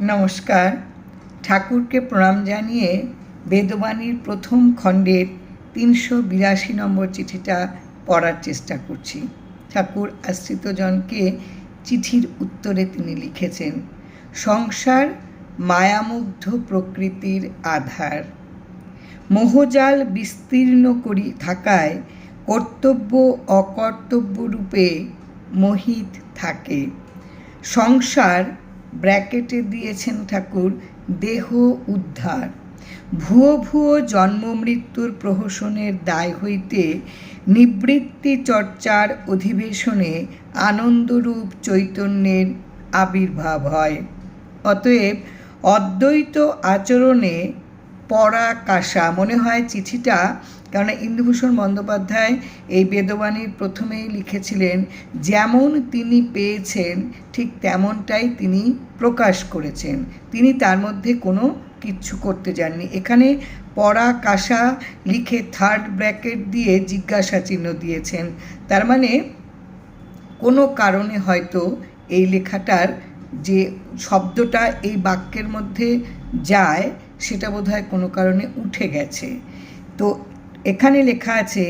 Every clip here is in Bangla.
নমস্কার। ঠাকুরকে প্রণাম জানিয়ে বেদবাণীর প্রথম খণ্ডের তিনশো বিরাশি নম্বর চিঠিটা পড়ার চেষ্টা করছি। ঠাকুর আশ্রিতজনকে চিঠির উত্তরে তিনি লিখেছেন, সংসার মায়ামুগ্ধ প্রকৃতির আধার। মোহজাল বিস্তীর্ণ করি থাকায় কর্তব্য অকর্তব্য রূপে মোহিত থাকে। সংসার ব্র্যাকেটে দিয়েছেন ঠাকুর, দেহ উদ্ধার। ভুয়ো ভুয়ো জন্ম মৃত্যুর প্রহসনের দায় হইতে নিবৃত্তি চর্চার অধিবেশনে আনন্দরূপ চৈতন্যের আবির্ভাব হয়। অতএব অদ্বৈত আচরণে পরাকাশা, মনে হয় চিঠিটা কারণ ইন্দুভূষণ বন্দ্যোপাধ্যায় এই বেদবাণীর প্রথমেই লিখেছিলেন, যেমন তিনি পেয়েছেন, ঠিক তেমনটাই তিনি প্রকাশ করেছেন। তিনি তার মধ্যে কোনো কিচ্ছু করতে যাননি। এখানে পরাকাশা লিখে থার্ড ব্র্যাকেট দিয়ে জিজ্ঞাসা চিহ্ন দিয়েছেন। তার মানে কোনো কারণে হয়তো এই লেখাটার যে শব্দটা এই বাক্যের মধ্যে যায়, সেটা বোধহয় কোনো কারণে উঠে গেছে। তো এখানে লেখা আছে,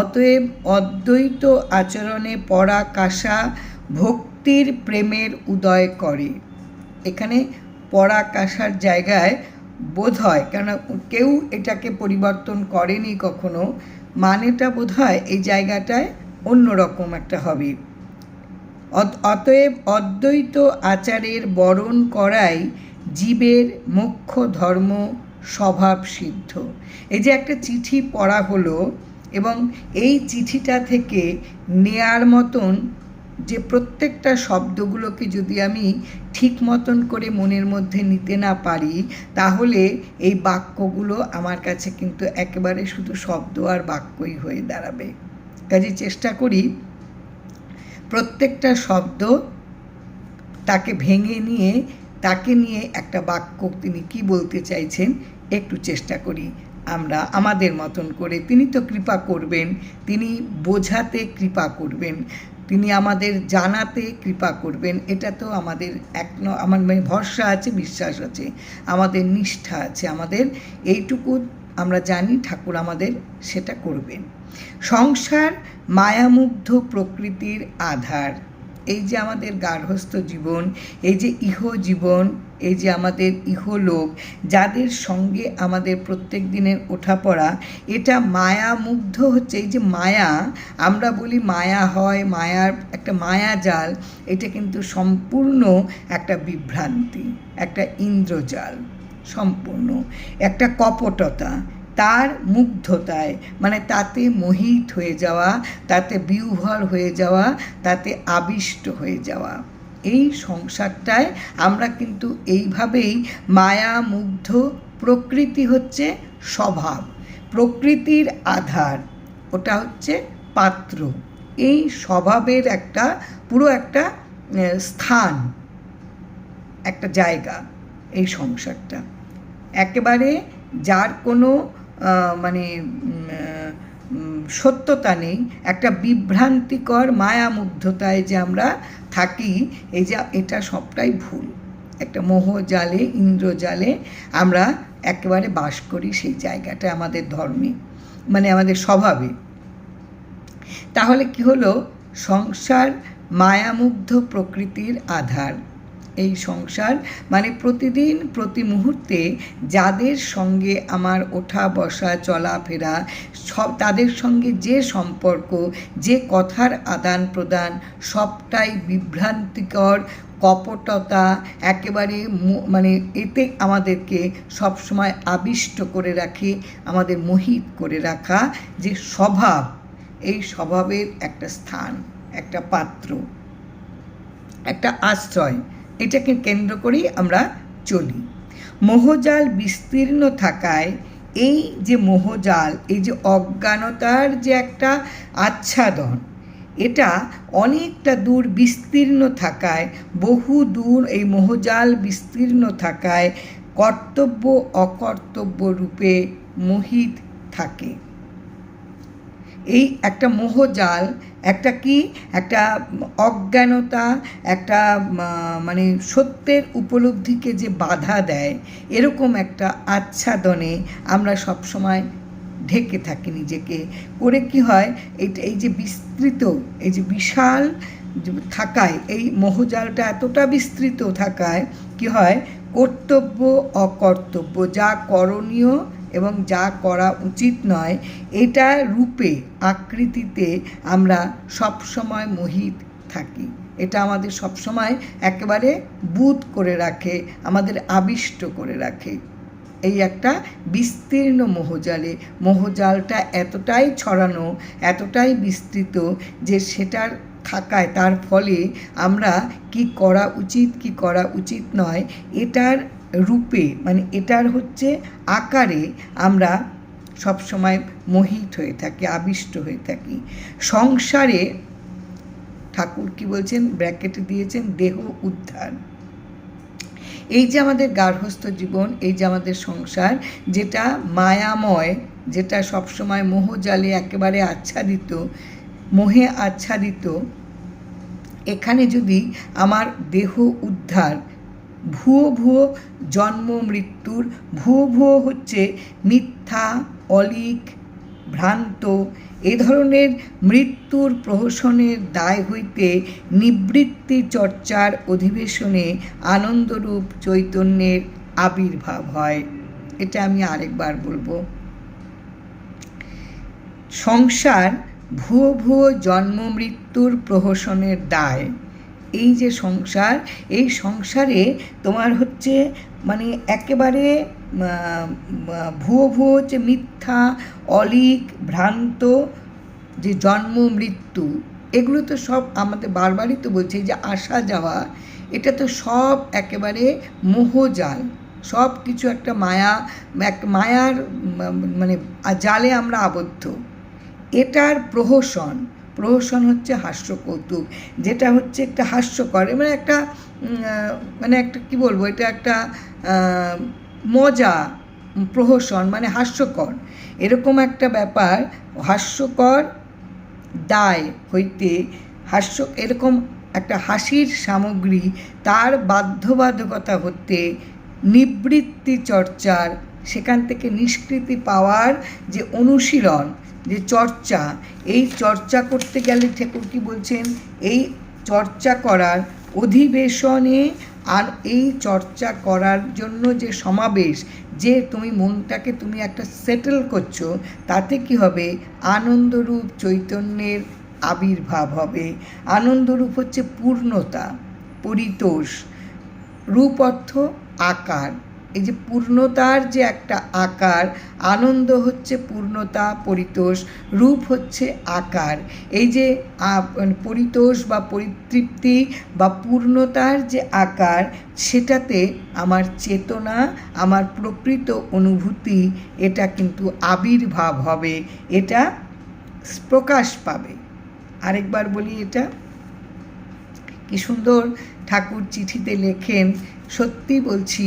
অতএব অদ্বৈত আচরণে পড়া কাশা ভক্তির প্রেমের উদয় করে। এখানে পড়া কাশার জায়গায় বোধ হয় কেন কেউ এটাকে পরিবর্তন করেনি কখনো, মানেটা বোধ হয় এই জায়গাটায় অন্যরকম একটা হবে। অতএব অদ্বৈত আচারের বরণ করাই জীবের মুখ্য ধর্ম স্বভাব সিদ্ধ। এই যে একটা চিঠি পড়া হলো এবং এই চিঠিটা থেকে নেয়ার মতন যে প্রত্যেকটা শব্দগুলোকে যদি আমি ঠিক মতন করে মনের মধ্যে নিতে না পারি, তাহলে এই বাক্যগুলো আমার কাছে কিন্তু একেবারে শুধু শব্দ আর বাক্যই হয়ে দাঁড়াবে। কাজে চেষ্টা করি প্রত্যেকটা শব্দ তাকে ভেঙে নিয়ে, তাকে নিয়ে একটা বাক্য তিনি কি বলতে চাইছেন একটু চেষ্টা করি। আমরা আমাদের মতন করে তিনি তো কৃপা করবেন, তিনি বোঝাতে কৃপা করবেন, তিনি আমাদের জানাতে কৃপা করবেন। এটা তো আমাদের এক আমার মানে ভরসা আছে, বিশ্বাস আছে, আমাদের নিষ্ঠা আছে, আমাদের এইটুকু আমরা জানি, ঠাকুর আমাদের সেটা করবেন। সংসার মায়ামুগ্ধ প্রকৃতির আধার। এই যে আমাদের গার্হস্থ জীবন, এই যে ইহ জীবন এই যে আমাদের ইহলোক, যাদের সঙ্গে আমাদের প্রত্যেক দিনের ওঠাপড়া, এটা মায়া মুগ্ধ হচ্ছে। এই যে মায়া, আমরা বলি মায়া হয়, মায়ার একটা মায়া জাল, এটা কিন্তু সম্পূর্ণ একটা বিভ্রান্তি, একটা ইন্দ্রজাল, সম্পূর্ণ। একটা কপটতা, তার মুগ্ধতায় মানে তাতে মোহিত হয়ে যাওয়া, তাতে বিউহর হয়ে যাওয়া, তাতে আবিষ্ট হয়ে যাওয়া। এই সংসারটায় আমরা কিন্তু এইভাবেই মায়া, মুগ্ধ, প্রকৃতি হচ্ছে স্বভাব। প্রকৃতির আধার, ওটা হচ্ছে পাত্র। এই স্বভাবের একটা, পুরো একটা স্থান, একটা জায়গা এই সংসারটা। একেবারে যার কোনো মানে সত্যতা নেই, একটা বিভ্রান্তিকর মায়ামুগ্ধতায় যে আমরা থাকি, এই যে এটা সবটাই ভুল। একটা মোহ জালে ইন্দ্রজালে আমরা একেবারে বাস করি সেই জায়গাটা আমাদের ধর্মে মানে আমাদের স্বভাবে। তাহলে কি হলো? সংসার মায়ামুগ্ধ প্রকৃতির আধার। এই সংসার। মানে প্রতিদিন, প্রতি মুহূর্তে যাদের সঙ্গে আমার ওঠা বসা চলাফেরা, সব, তাদের সঙ্গে যে সম্পর্ক, যে কথার আদান প্রদান, সবটাই বিভ্রান্তিকর, কপটতা, একেবারে মানে এতে আমাদেরকে সবসময় আবিষ্ট করে রাখে, আমাদের মোহিত করে রাখা যে স্বভাব, এই স্বভাবের একটা স্থান, একটা পাত্র, একটা আশ্রয়। এটাকে কেন্দ্র করেই আমরা চলি। মোহজাল বিস্তীর্ণ থাকায় এই যে মোহজাল, এই যে অজ্ঞানতার যে একটা আচ্ছাদন, এটা অনেকটা দূর বিস্তীর্ণ থাকায়, বহু দূর এই মোহজাল বিস্তীর্ণ থাকায় কর্তব্য অকর্তব্য রূপে মোহিত থাকে। এই একটা মোহজাল, একটা কি? একটা অজ্ঞানতা, একটা মানে সত্যের উপলব্ধিকে যে বাধা দেয়, এরকম একটা আচ্ছাদনে আমরা সবসময় ঢেকে থাকি নিজেকে। করে কি হয়? এটা এই যে বিস্তৃত, এই যে বিশাল থাকায়, এই মোহজালটা এতটা বিস্তৃত থাকায় কি হয়? কর্তব্য, অকর্তব্য, যা করণীয় এবং যা করা উচিত নয়, এটা রূপে, আকৃতিতে আমরা সবসময় মোহিত থাকি। এটা আমাদের সবসময় একেবারে বুধ করে রাখে, আমাদের আবিষ্ট করে রাখে। এই একটা বিস্তীর্ণ মোহজালে, মোহজালটা এতটাই ছড়ানো, এতটাই বিস্তৃত যে সেটার থাকায়, তার ফলে আমরা কি করা উচিত, কি করা উচিত নয়, এটার রূপে মানে এটার হচ্ছে আকারে আমরা সবসময় মোহিত হয়ে থাকি, আবিষ্ট হয়ে থাকি। সংসারে ঠাকুর কি বলছেন? ব্র্যাকেটে দিয়েছেন, দেহ উদ্ধার। এই যে আমাদের গার্হস্থ জীবন, এই যে আমাদের সংসার, যেটা মায়াময়, যেটা সবসময় মোহজালে একেবারে আচ্ছাদিত, মোহে আচ্ছাদিত, এখানে যদি আমার দেহ উদ্ধার ভুয়ো ভুয়ো জন্ম মৃত্যুর, ভুয়ো ভুয়ো হচ্ছে মিথ্যা, অলিক, ভ্রান্ত। এ ধরনের মৃত্যুর প্রহসনের দায় হইতে নিবৃত্তি চর্চার অধিবেশনে আনন্দরূপ চৈতন্যের আবির্ভাব হয়। এটা আমি আরেকবার বলব। সংসার ভুয়ো ভুয়ো জন্ম মৃত্যুর প্রহসনের দায়। এই যে সংসার, এই সংসারে তোমার হচ্ছে মানে একেবারে ভুয়ো ভুয়ো যে মিথ্যা, অলিক, ভ্রান্ত, যে জন্ম, মৃত্যু, এগুলো তো সব আমাদের বারবারই তো বলছে যে আসা যাওয়া, এটা তো সব একেবারে মোহজাল, সব কিছু একটা মায়া, এক মায়ার মানে জালে আমরা আবদ্ধ। এটার প্রহসন প্রহসন হচ্ছে হাস্য কৌতুক যেটা হচ্ছে একটা হাস্যকর মানে একটা মানে একটা কি বলব, এটা একটা মজা, প্রহসন মানে হাস্যকর। এরকম একটা ব্যাপার, হাস্যকর দায় হইতে হাস্য, এরকম একটা হাসির সামগ্রী, তার বাধ্যবাধকতা হতে নিবৃত্তি চর্চার, সেখান থেকে নিষ্কৃতি পাওয়ার যে অনুশীলন যে চর্চা, এই চর্চা করতে গেলে ঠাকুর কি বলছেন, এই চর্চা করার অধিবেশনে আর এই চর্চা করার জন্য যে সমাবেশ, যে তুমি মনটাকে তুমি একটা সেটেল করছ, তাতে কি হবে? আনন্দরূপ চৈতন্যের আবির্ভাব হবে। আনন্দরূপ হচ্ছে পূর্ণতা, পরিতোষ, রূপ অর্থ আকার। এই যে পূর্ণতার যে একটা আকার, আনন্দ হচ্ছে পূর্ণতা, পরিতোষ, রূপ হচ্ছে আকার। এই যে মানে পরিতোষ বা পরিতৃপ্তি বা পূর্ণতার যে আকার, সেটাতে আমার চেতনা, আমার প্রকৃত অনুভূতি, এটা কিন্তু আবির্ভাব হবে, এটা প্রকাশ পাবে। আরেকবার বলি এটা। কি সুন্দর ঠাকুর চিঠিতে লেখেন, সত্যি বলছি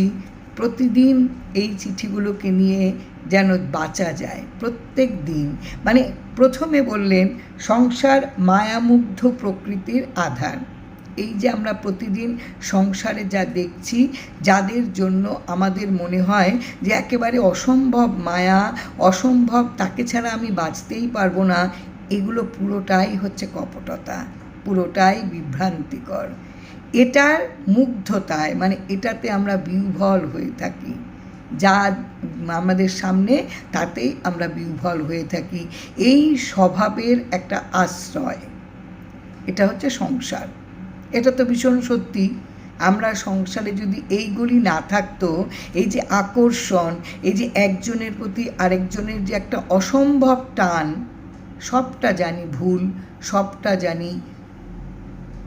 প্রতিদিন এই চিঠিগুলোকে নিয়ে যেন বাঁচা যায়, প্রত্যেক দিন। মানে প্রথমে বললেন, সংসার মায়ামুগ্ধ প্রকৃতির আধার। এই যে আমরা প্রতিদিন সংসারে যা দেখছি, যাদের জন্য আমাদের মনে হয় যে একেবারে অসম্ভব মায়া, অসম্ভব, তাকে ছাড়া আমি বাঁচতেই পারব না, এগুলো পুরোটাই হচ্ছে কপটতা, পুরোটাই বিভ্রান্তিকর। এটার মুগ্ধতায় মানে এটাতে আমরা বিহ্বল হয়ে থাকি। যা আমাদের সামনে, তাতেই আমরা বিহ্বল হয়ে থাকি। এই স্বভাবের একটা আশ্রয়। এটা হচ্ছে সংসার। এটা তো ভীষণ সত্যি। আমরা সংসারে যদি এইগুলি না থাকতো, এই যে আকর্ষণ, এই যে একজনের প্রতি আরেকজনের যে একটা অসম্ভব টান, সবটা জানি ভুল, সবটা জানি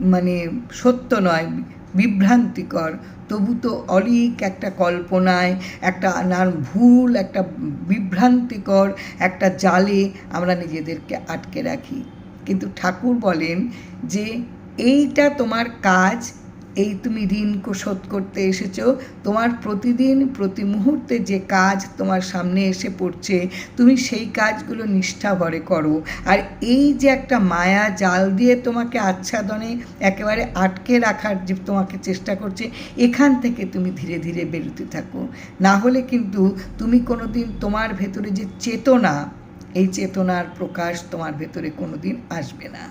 মানে সত্য নয়, বিভ্রান্তিকর। তবু তো অলিক একটা কল্পনায়, একটা নার ভুল, একটা বিভ্রান্তিকর, একটা জালে আমরা নিজেদেরকে আটকে রাখি। কিন্তু ঠাকুর বলেন যে, এইটা তোমার কাজ এই তুমি ঋণ শোধ করতে এসেছ। তোমার প্রতিদিন, প্রতি মুহূর্তে যে কাজ তোমার সামনে এসে পড়ছে, তুমি সেই কাজগুলো নিষ্ঠা ভরে করো। আর এই যে একটা মায়া জাল দিয়ে তোমাকে আচ্ছাদনে একেবারে আটকে রাখার যে তোমাকে চেষ্টা করছে, এখান থেকে তুমি ধীরে ধীরে বেরোতে থাকো। না হলে কিন্তু তুমি কোনোদিন তোমার ভেতরে যে চেতনা, এই চেতনার প্রকাশ তোমার ভেতরে কোনোদিন আসবে না।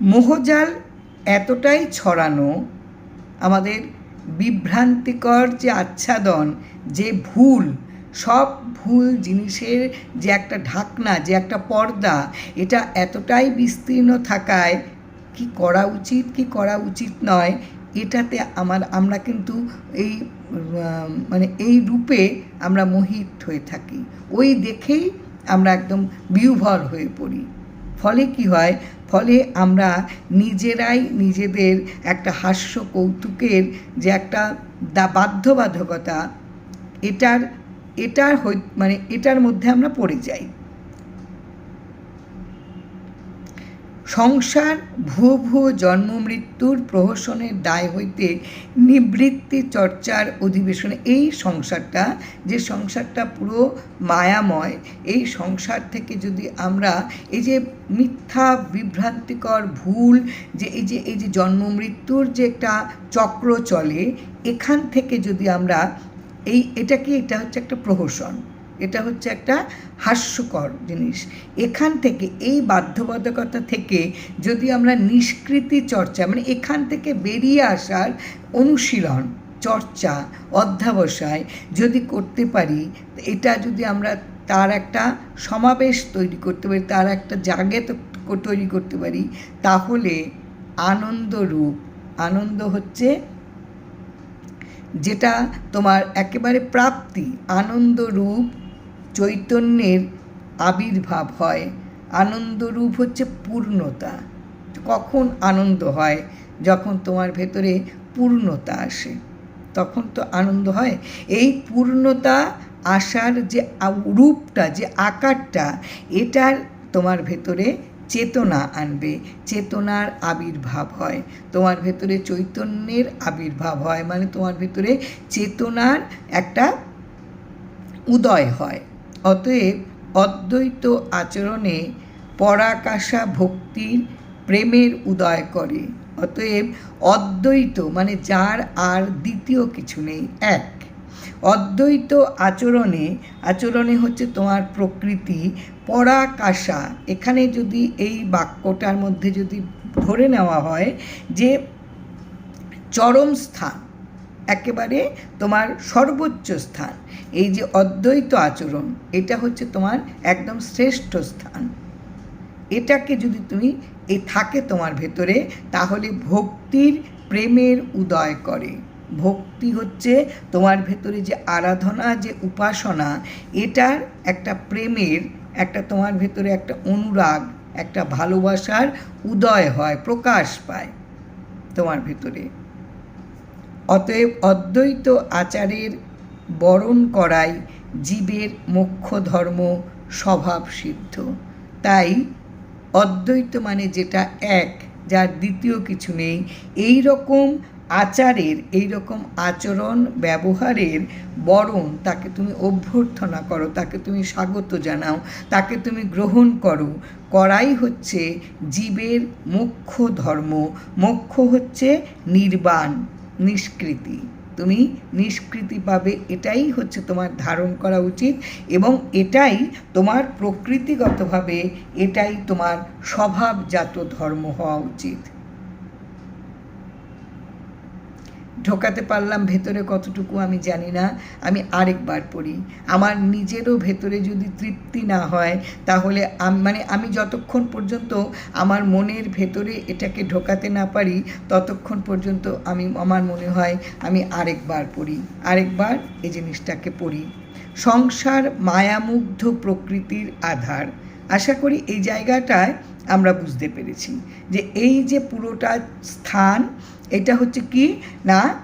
মোহজাল এতটাই ছড়ানো আমাদের বিভ্রান্তিকর যে আচ্ছাদন, যে ভুল, সব ভুল জিনিসের যে একটা ঢাকনা, যে একটা পর্দা, এটা এতটাই বিস্তীর্ণ থাকায় কি করা উচিত, কি করা উচিত নয়, এটাতে আমার, আমরা কিন্তু এই মানে এই রূপে আমরা মোহিত হয়ে থাকি। ওই দেখেই আমরা একদম বিহ্বল হয়ে পড়ি। ফলে কি হয়? ফলে আমরা নিজেরাই নিজেদের একটা হাস্য কৌতুকের যে একটা দা বাধ্যবাধকতা, এটার এটার মানে এটার মধ্যে আমরা পড়ে যাই। সংসার, ভুয়ো ভুয়ো জন্ম, মৃত্যুর প্রহসনের দায় হইতে নিবৃত্তি চর্চার অধিবেশনে এই সংসারটা, যে সংসারটা পুরো মায়াময়, এই সংসার থেকে যদি আমরা এই যে মিথ্যা, বিভ্রান্তিকর ভুল, যে এই যে এই যে জন্ম, মৃত্যুর যে একটা চক্র চলে, এখান থেকে যদি আমরা এই, এটা কি, এটা হচ্ছে একটা প্রহসন। এটা হচ্ছে একটা হাস্যকর জিনিস। এখান থেকে, এই বাধ্যবাধকতা থেকে যদি আমরা নিষ্কৃতি চর্চা মানে এখান থেকে বেরিয়ে আসার অনুশীলন, চর্চা, অধ্যাবসায় যদি করতে পারি, এটা যদি আমরা তার একটা সমাবেশ তৈরি করতে পারি, তার একটা জাগে তৈরি করতে পারি, তাহলে আনন্দরূপ, আনন্দ হচ্ছে যেটা তোমার একেবারে প্রাপ্তি, আনন্দরূপ চৈতন্যের আবির্ভাব হয়। আনন্দরূপ হচ্ছে পূর্ণতা। কখন আনন্দ হয়? যখন তোমার ভেতরে পূর্ণতা আসে, তখন তো আনন্দ হয়। এই পূর্ণতা আসার যে রূপটা, যে আকারটা, এটার তোমার ভেতরে চেতনা আনবে। চেতনার আবির্ভাব হয়। তোমার ভেতরে চৈতন্যের আবির্ভাব হয়। মানে তোমার ভেতরে চেতনার একটা উদয় হয়। অতএব অদ্বৈত আচরণে পরাকাশা ভক্তির প্রেমের উদয় করে। অতএব অদ্বৈত মানে যার আর দ্বিতীয় কিছু নেই। এক, অদ্বৈত আচরণে আচরণে হচ্ছে তোমার প্রকৃতি পরাকাশা এখানে যদি এই বাক্যটার মধ্যে যদি ধরে নেওয়া হয় যে চরম স্থান একেবারে তোমার সর্বোচ্চ স্থান। এই যে অদ্বৈত আচরণ, এটা হচ্ছে তোমার একদম শ্রেষ্ঠ স্থান। এটাকে যদি তুমি এ থাকে তোমার ভেতরে, তাহলে ভক্তির প্রেমের উদয় করে। ভক্তি হচ্ছে তোমার ভেতরে যে আরাধনা, যে উপাসনা, এটার একটা প্রেমের, একটা তোমার ভেতরে একটা অনুরাগ, একটা ভালোবাসার উদয় হয়, প্রকাশ পায় তোমার ভেতরে। অতএব অদ্বৈত আচারের বরণ করাই জীবের মোক্ষ ধর্ম স্বভাব সিদ্ধ। তাই অদ্বৈত মানে যেটা এক, যার দ্বিতীয় কিছু নেই। এই রকম আচারের, এই রকম আচরণ ব্যবহারের বরণ তাকে তুমি অভ্যর্থনা করো, তাকে তুমি স্বাগত জানাও, তাকে তুমি গ্রহণ করো, করাই হচ্ছে জীবের মুখ্য ধর্ম। মোক্ষ হচ্ছে নির্বাণ। নিষ্কৃতি। তুমি নিষ্কৃতি পাবে, এটাই হচ্ছে তোমার ধারণ করা উচিত এবং এটাই তোমার প্রকৃতিগতভাবে, এটাই তোমার স্বভাবজাত ধর্ম হওয়া উচিত। ঢোকাতে পারলাম, ভেতরে কতটুকু আমি জানি না। আমি আরেকবার পড়ি। আমার নিজেরও ভেতরে যদি তৃপ্তি না হয়, তাহলে মানে আমি যতক্ষণ পর্যন্ত আমার মনের ভেতরে এটাকে ঢোকাতে না পারি, ততক্ষণ পর্যন্ত আমি, আমার মনে হয় আমি আরেকবার পড়ি। আরেকবার এই জিনিসটাকে পড়ি। সংসার মায়ামুগ্ধ প্রকৃতির আধার। আশা করি এই জায়গাটায় আমরা বুঝতে পেরেছি যে এই যে পুরোটা স্থান, এটা হচ্ছে কি? না,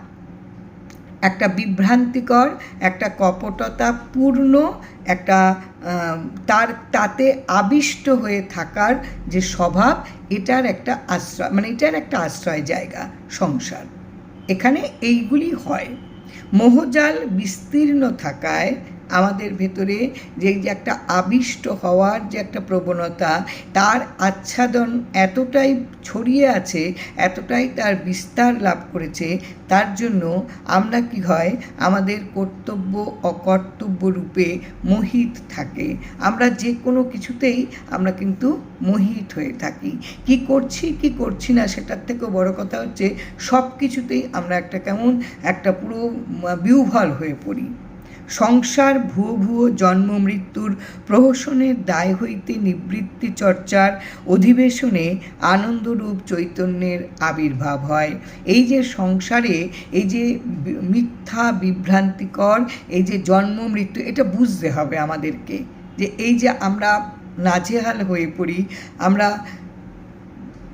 একটা বিভ্রান্তিকর, একটা কপটতা পূর্ণ একটা তার, তাতে আবিষ্ট হয়ে থাকার যে স্বভাব, এটার একটা আশ্রয় মানে এটার একটা আশ্রয় জায়গা, সংসার। এখানে এইগুলি হয়। মোহজাল বিস্তীর্ণ থাকায় আমাদের ভেতরে যে যে একটা আবিষ্ট হওয়ার যে একটা প্রবণতা, তার আচ্ছাদন এতটাই ছড়িয়ে আছে, এতটাই তার বিস্তার লাভ করেছে, তার জন্য আমরা কি হয়, আমাদের কর্তব্য অকর্তব্য রূপে মোহিত থাকে। আমরা যে কোনো কিছুতেই আমরা কিন্তু মোহিত হয়ে থাকি। কি করছি কি করছি না সেটার থেকেও বড় কথা হচ্ছে সব কিছুতেই আমরা একটা কেমন, একটা পুরো বিউভল হয়ে পড়ি। সংসার, ভুয়ো ভুয়ো জন্ম, মৃত্যুর প্রহসনের দায় হইতে নিবৃত্তি চর্চার অধিবেশনে আনন্দরূপ চৈতন্যের আবির্ভাব হয়। এই যে সংসারে, এই যে মিথ্যা, বিভ্রান্তিকর, এই যে জন্ম, মৃত্যু, এটা বুঝতে হবে আমাদেরকে যে এই যে আমরা নাজেহাল হয়ে পড়ি, আমরা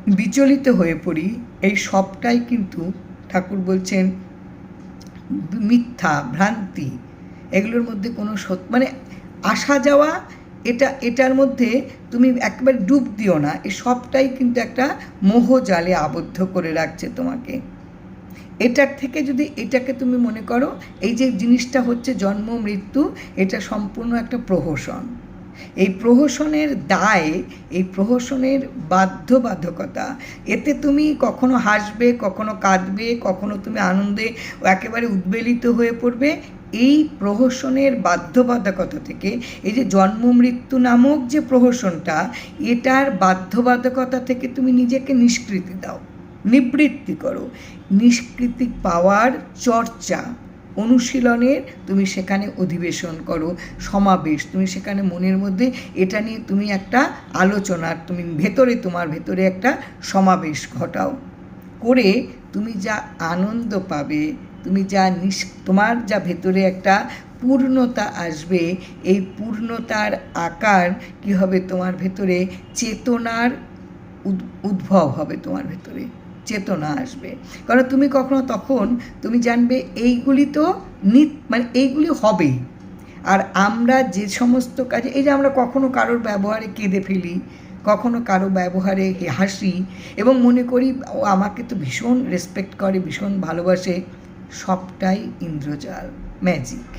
বিচলিত হয়ে পড়ি, এই সবটাই কিন্তু ঠাকুর বলছেন মিথ্যা, ভ্রান্তি এগুলোর মধ্যে কোনো সত্য মানে আসা যাওয়া, এটা, এটার মধ্যে তুমি একবার ডুব দিও না। এ সবটাই কিন্তু একটা মোহ জালে আবদ্ধ করে রাখছে তোমাকে। এটার থেকে যদি এটাকে তুমি মনে করো, এই যে জিনিসটা হচ্ছে জন্ম, মৃত্যু, এটা সম্পূর্ণ একটা প্রহসন। এই প্রহসনের দায়, এই প্রহসনের বাধ্যবাধকতা, এতে তুমি কখনো হাসবে, কখনো কাঁদবে, কখনো তুমি আনন্দে একেবারে উদ্বেলিত হয়ে পড়বে এই প্রহসনের বাধ্যবাধকতা থেকে, এই যে জন্ম মৃত্যু নামক যে প্রহসনটা, এটার বাধ্যবাধকতা থেকে তুমি নিজেকে নিষ্কৃতি দাও, নিবৃত্তি করো। নিষ্কৃতি পাওয়ার চর্চা, অনুশীলনের তুমি সেখানে অধিবেশন করো, সমাবেশ। তুমি সেখানে মনের মধ্যে এটা নিয়ে তুমি একটা আলোচনার তুমি ভেতরে, তোমার ভেতরে একটা সমাবেশ ঘটাও। করে তুমি যা আনন্দ পাবে তুমি যা নিস, তোমার যা ভেতরে একটা পূর্ণতা আসবে, এই পূর্ণতার আকার কি হবে তোমার ভেতরে? চেতনার উদ্ভব হবে তোমার ভেতরে। চেতনা আসবে। কারণ তুমি কখনো তখন, তুমি জানবে এইগুলি তো নিত মানে এইগুলি হবেই আর আমরা যে সমস্ত কাজে, এই যে আমরা কখনো কারোর ব্যবহারে কেঁদে ফেলি, কখনো কারও ব্যবহারে হাসি, এবং মনে করি ও আমাকে তো ভীষণ রেসপেক্ট করে, ভীষণ ভালোবাসে। সবটাই ইন্দ্রজাল ম্যাজিক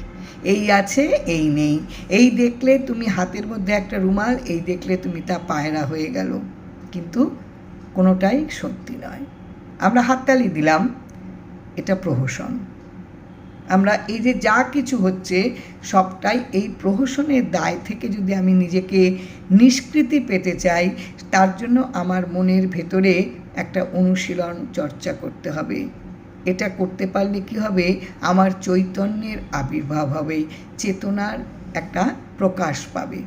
এই আছে, এই নেই। এই দেখলে তুমি হাতের মধ্যে একটা রুমাল, এই দেখলে তুমি তা পায়রা হয়ে গেল। কিন্তু কোনোটাই সত্যি নয়। আমরা হাততালি দিলাম, এটা প্রহসন। আমরা এই যে যা কিছু হচ্ছে, সবটাই এই প্রহসনের দায় থেকে যদি আমি নিজেকে নিষ্কৃতি পেতে চাই, তার জন্য আমার মনের ভেতরে একটা অনুশীলন চর্চা করতে হবে। এটা করতে পারলে কি হবে? আমার চৈতন্যের আবির্ভাব হবে, চেতনার একটা প্রকাশ পাবে।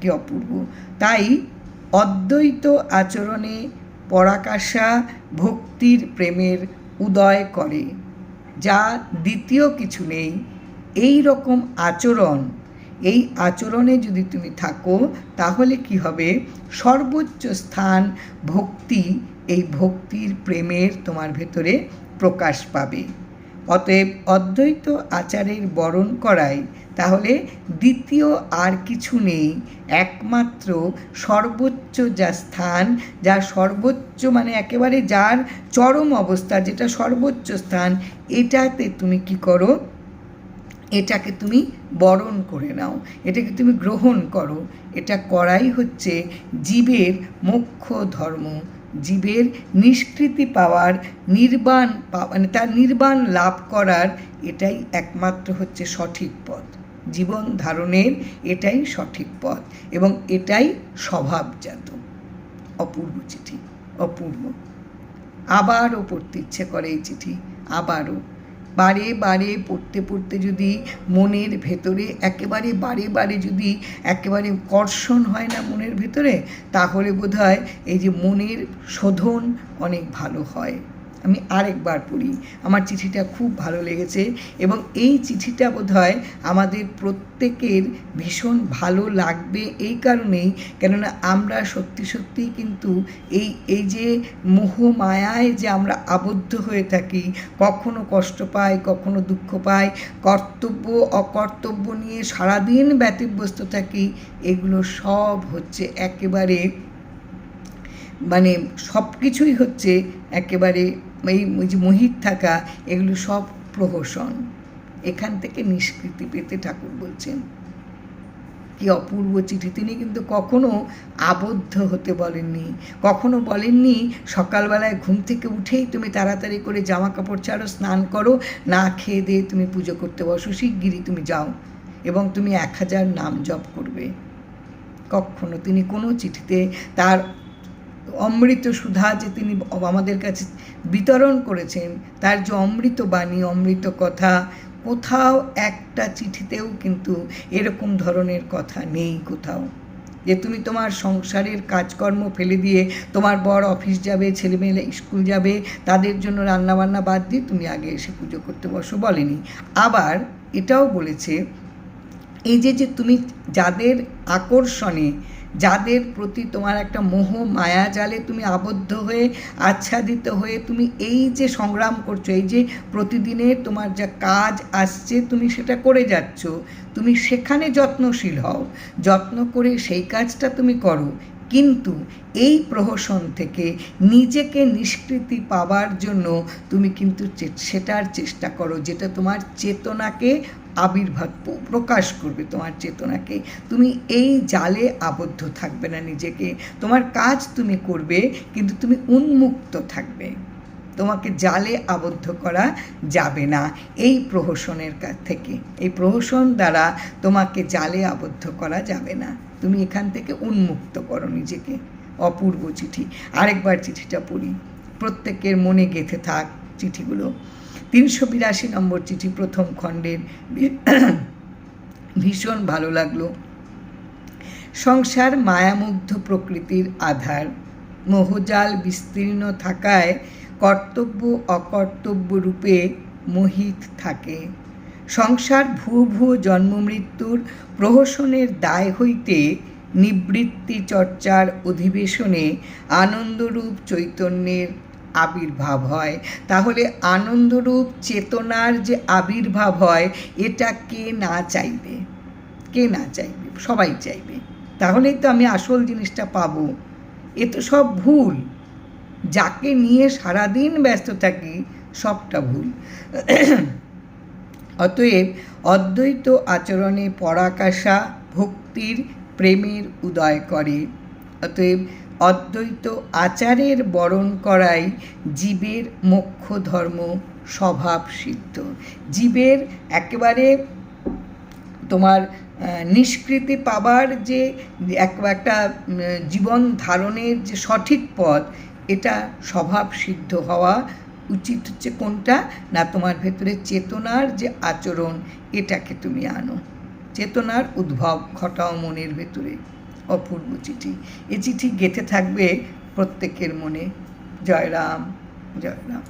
কি অপূর্ব। তাই অদ্বৈত আচরণে পরাকাশা ভক্তির প্রেমের উদয় করে, যা দ্বিতীয় কিছু নেই। এই রকম আচরণ, এই আচরণে যদি তুমি থাকো, তাহলে কি হবে? সর্বোচ্চ স্থান ভক্তি, এই ভক্তির প্রেমের তোমার ভেতরে প্রকাশ পাবে। অতএব অদ্বৈত আচারের বরণ করায় তাহলে দ্বিতীয় আর কিছু নেই, একমাত্র সর্বোচ্চ যা স্থান, যা সর্বোচ্চ মানে একেবারে যার চরম অবস্থা, যেটা সর্বোচ্চ স্থান, এটাতে তুমি কি করো? এটাকে তুমি বরণ করে নাও, এটাকে তুমি গ্রহণ করো। এটা করাই হচ্ছে জীবের মুখ্য ধর্ম। জীবের নিষ্কৃতি পাওয়ার নির্বাণ মানে তার নির্বাণ লাভ করার এটাই একমাত্র হচ্ছে সঠিক পথ। জীবন ধারণের এটাই সঠিক পথ এবং এটাই স্বভাবজাত। অপূর্ব চিঠি, অপূর্ব। আবারও পড়তে ইচ্ছে করে এই চিঠি, আবারও। বারে বারে পড়তে পড়তে যদি মনের ভেতরে একেবারে বারে বারে যদি একেবারে কর্ষণ হয় না মনের ভেতরে, তাহলে বোধ হয় এই যে মনের শোধন অনেক ভালো হয়। আমি আরেকবার পড়ি। আমার চিঠিটা খুব ভালো লেগেছে এবং এই চিঠিটা বোধ হয় আমাদের প্রত্যেকের ভীষণ ভালো লাগবে এই কারণেই। কেননা আমরা সত্যি সত্যিই কিন্তু এই এই যে মোহ মায়ায় যে আমরা আবদ্ধ হয়ে থাকি, কখনো কষ্ট পাই, কখনো দুঃখ পাই, কর্তব্য, অকর্তব্য নিয়ে সারাদিন ব্যতিব্যস্ত থাকি, এগুলো সব হচ্ছে একেবারে মানে সব কিছুই হচ্ছে একেবারে এই যে মোহিত থাকা, এগুলো সব প্রহসন। এখান থেকে নিষ্কৃতি পেতে ঠাকুর বলছেন। কি অপূর্ব চিঠি। তিনি কিন্তু কখনো আবদ্ধ হতে বলেননি। কখনো বলেননি, সকালবেলায় ঘুম থেকে উঠেই তুমি তাড়াতাড়ি করে জামা কাপড় ছাড়ো, স্নান করো, না খেয়ে দিয়ে তুমি পুজো করতে বসো, শিগগিরই তুমি যাও এবং তুমি এক হাজার নাম জপ করবে। কখনো তিনি কোনো চিঠিতে তার অমৃত সুধা যে তিনি আমাদের কাছে বিতরণ করেছেন, তার যে অমৃত বাণী, অমৃত কথা, কোথাও একটা চিঠিতেও কিন্তু এরকম ধরনের কথা নেই কোথাও। যে তুমি তোমার সংসারের কাজকর্ম ফেলে দিয়ে তোমার বর অফিস যাবে, ছেলেমেয়েরা স্কুল যাবে, তাদের জন্য রান্নাবান্না বাদ দিয়ে তুমি আগে এসে পুজো করতে বসো বলেনি। আবার এটাও বলেছে, এই যে যে তুমি যাদের আকর্ষণে যাদের প্রতি তোমার একটা মোহ, মায়া জালে তুমি আবদ্ধ হয়ে, আচ্ছাদিত হয়ে তুমি এই যে সংগ্রাম করছ, এই যে প্রতিদিনের তোমার যা কাজ আসছে, তুমি সেটা করে যাচ্ছ, তুমি সেখানে যত্নশীল হও। যত্ন করে সেই কাজটা তুমি করো। কিন্তু এই প্রহসন থেকে নিজেকে নিষ্কৃতি পাওয়ার জন্য তুমি কিন্তু সেটার চেষ্টা করো, যেটা তোমার চেতনাকে আবির্ভাব প্রকাশ করবে তোমার চেতনাকে। তুমি এই জালে আবদ্ধ থাকবে না নিজেকে। তোমার কাজ তুমি করবে, কিন্তু তুমি উন্মুক্ত থাকবে। তোমাকে জালে আবদ্ধ করা যাবে না এই প্রহসনের কাছ থেকে। এই প্রহসন দ্বারা তোমাকে জালে আবদ্ধ করা যাবে না। তুমি এখান থেকে উন্মুক্ত করো নিজেকে। অপূর্ব চিঠি। আরেকবার চিঠিটা পড়ি। প্রত্যেকের মনে গেঁথে থাক চিঠিগুলো। তিনশো বিরাশি নম্বর চিঠি প্রথম খণ্ডের ভীষণ ভালো লাগল। সংসার মায়ামুগ্ধ প্রকৃতির আধার। মোহজাল বিস্তীর্ণ থাকায় কর্তব্য অকর্তব্য রূপে মোহিত থাকে। সংসার ভুয়ো ভুয়ো জন্ম মৃত্যুর প্রহসনের দায় হইতে নিবৃত্তি চর্চার অধিবেশনে আনন্দরূপ চৈতন্যের আবির্ভাব হয়। তাহলে আনন্দরূপ চেতনার যে আবির্ভাব হয়, এটা কে না চাইবে? কে না চাইবে? সবাই চাইবে। তাহলেই তো আমি আসল জিনিসটা পাবো। এ তো সব ভুল। যাকে নিয়ে সারাদিন ব্যস্ত থাকি, সবটা ভুল। অতএব অদ্বৈত আচরণে পরাকাশা ভক্তির প্রেমের উদয় করে। অতএব অদ্বৈত আচারের বরণ করাই জীবের মোক্ষ ধর্ম, স্বভাব সিদ্ধ। জীবের একেবারে তোমার নিষ্কৃতি পাবার যে এক, একটা জীবন ধারণের যে সঠিক পথ, এটা স্বভাব সিদ্ধ হওয়া উচিত হচ্ছে কোনটা? না তোমার ভেতরে চেতনার যে আচরণ, এটাকে তুমি আনো। চেতনার উদ্ভব ঘটাও মনের ভেতরে। অপূর্ব চিঠি। এ চিঠি গেঁথে থাকবে প্রত্যেকের মনে। জয়রাম জয়রাম। জয় রাম